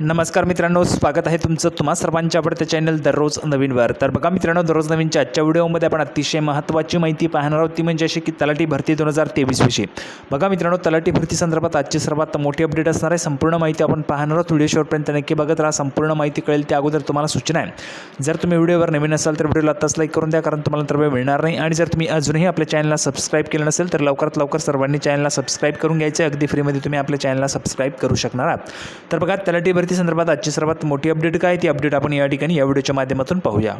नमस्कार मित्रांनो स्वागत आहे तुमचं तुम्हा सर्वांच्या आवडत्या चॅनल दररोज नवीनवर तर बघा मित्रांनो दररोज नवीनच्या आजच्या व्हिडिओमध्ये आपण अतिशय महत्त्वाची माहिती पाहणार आहोत. ती म्हणजे अशी की तलाठी भरती दोन हजार तेवीसविषयी बघा मित्रांनो तलाठी भरती संदर्भात आजची सर्वात मोठी अपडेट असणार आहे. संपूर्ण माहिती आपण पाहणार आहोत. व्हिडिओ शेवटपर्यंत नक्की बघत राहा. संपूर्ण माहिती कळेल त्या अगोदर तुम्हाला सूचना आहे. जर तुम्ही व्हिडिओवर नवीन असाल तर व्हिडिओला आत्ताच लाईक करून द्या कारण तुम्हाला तर वेळ मिळणार नाही. आणि जर तुम्ही अजूनही आपल्या चॅनलला सबस्क्राईब केलं नसेल तर लवकरात लवकर सर्वांनी चॅनलला सबस्क्राईब करून घ्यायचं आहे. अगदी फ्रीमध्ये तुम्ही आपल्या चॅनलला सबस्क्राईब करू शकणार आहात. तर बघा तलाठी भरती संदर्भात आजची सर्वात मोठी अपडेट काय? आहे, ती अपडेट आपण या ठिकाणी या व्हिडिओच्या माध्यमातून पाहूया.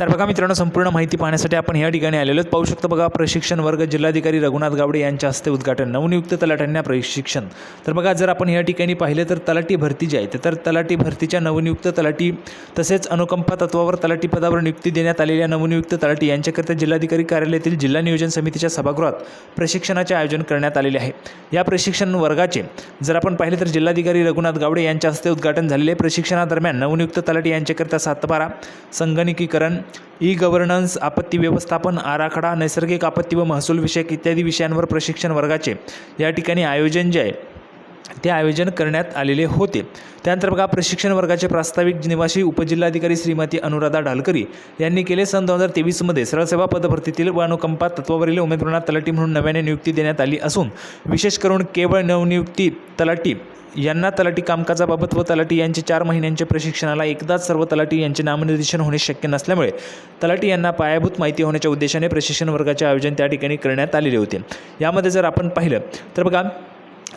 तर बघा मित्रांनो संपूर्ण माहिती पाहण्यासाठी आपण या ठिकाणी आलेलो पाहू शकतो बघा प्रशिक्षण वर्ग जिल्हाधिकारी रघुनाथ गावडे यांच्या हस्ते उद्घाटन नवनियुक्त तलाट्यांना प्रशिक्षण. तर बघा जर आपण या ठिकाणी पाहिलं तर तलाठी भरती जी आहे तर तलाठी भरतीच्या नवनियुक्त तलाठी तसेच अनुकंपा तत्वावर तलाठी पदावर नियुक्ती देण्यात आलेल्या नवनियुक्त तलाठी यांच्याकरिता जिल्हाधिकारी कार्यालयातील जिल्हा नियोजन समितीच्या सभागृहात प्रशिक्षणाचे आयोजन करण्यात आलेले आहे. या प्रशिक्षण वर्गाचे जर आपण पाहिले तर जिल्हाधिकारी रघुनाथ गावडे यांच्या हस्ते उद्घाटन झालेले प्रशिक्षणादरम्यान नवनियुक्त तलाठी यांच्याकरिता सातबारा संगणकीकरण ई गव्हर्नन्स आपत्ती व्यवस्थापन आराखडा नैसर्गिक आपत्ती व महसूल विषयक इत्यादी विषयांवर प्रशिक्षण वर्गाचे या ठिकाणी आयोजन जे आहे ते आयोजन करण्यात आलेले होते. त्यानंतर बघा प्रशिक्षण वर्गाचे प्रास्ताविक निवासी उपजिल्हाधिकारी श्रीमती अनुराधा ढालकरी यांनी केले. सन दोन हजार तेवीसमध्ये सरळसेवा पदभरतीतील व अनुकंपा तत्वावरील उमेदवारांना तलाठी म्हणून नव्याने नियुक्ती देण्यात आली असून विशेष करून केवळ नवनियुक्ती तलाठी यांना तलाठी कामकाजाबाबत व तलाठी यांचे चार महिन्यांच्या प्रशिक्षणाला एकदाच सर्व तलाठी यांचे नामनिर्देशन होणे शक्य नसल्यामुळे तलाठी यांना पायाभूत माहिती होण्याच्या उद्देशाने प्रशिक्षण वर्गाचे आयोजन त्या ठिकाणी करण्यात आलेले होते. यामध्ये जर आपण पाहिलं तर बघा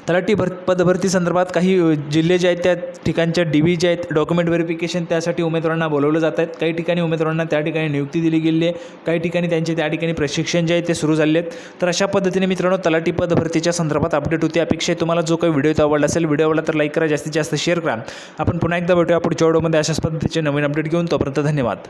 तलाठी भर पदभरती संदर्भात काही जिल्हे जे आहेत त्या ठिकाणच्या डी व्ही जे आहेत डॉक्युमेंट व्हेरिफिकेशन त्यासाठी उमेदवारांना बोलवलं जात आहेत. काही ठिकाणी उमेदवारांना त्या ठिकाणी नियुक्ती दिली गेली आहे. काही ठिकाणी त्यांचे त्या ठिकाणी प्रशिक्षण जे आहे ते सुरू झाले आहेत. तर अशा पद्धतीने मित्रांनो तलाठी पद भरतीच्या संदर्भात अपडेट होती. अपेक्षा आहे तुम्हाला जो काही व्हिडिओ आवडला असेल व्हिडिओ आवडला तर लाईक करा. जास्तीत जास्त शेअर करा. आपण पुन्हा एकदा भेटूया पुढच्या व्हिडिओमध्ये अशाच पद्धतीचे नवीन अपडेट घेऊन. तोपर्यंत धन्यवाद.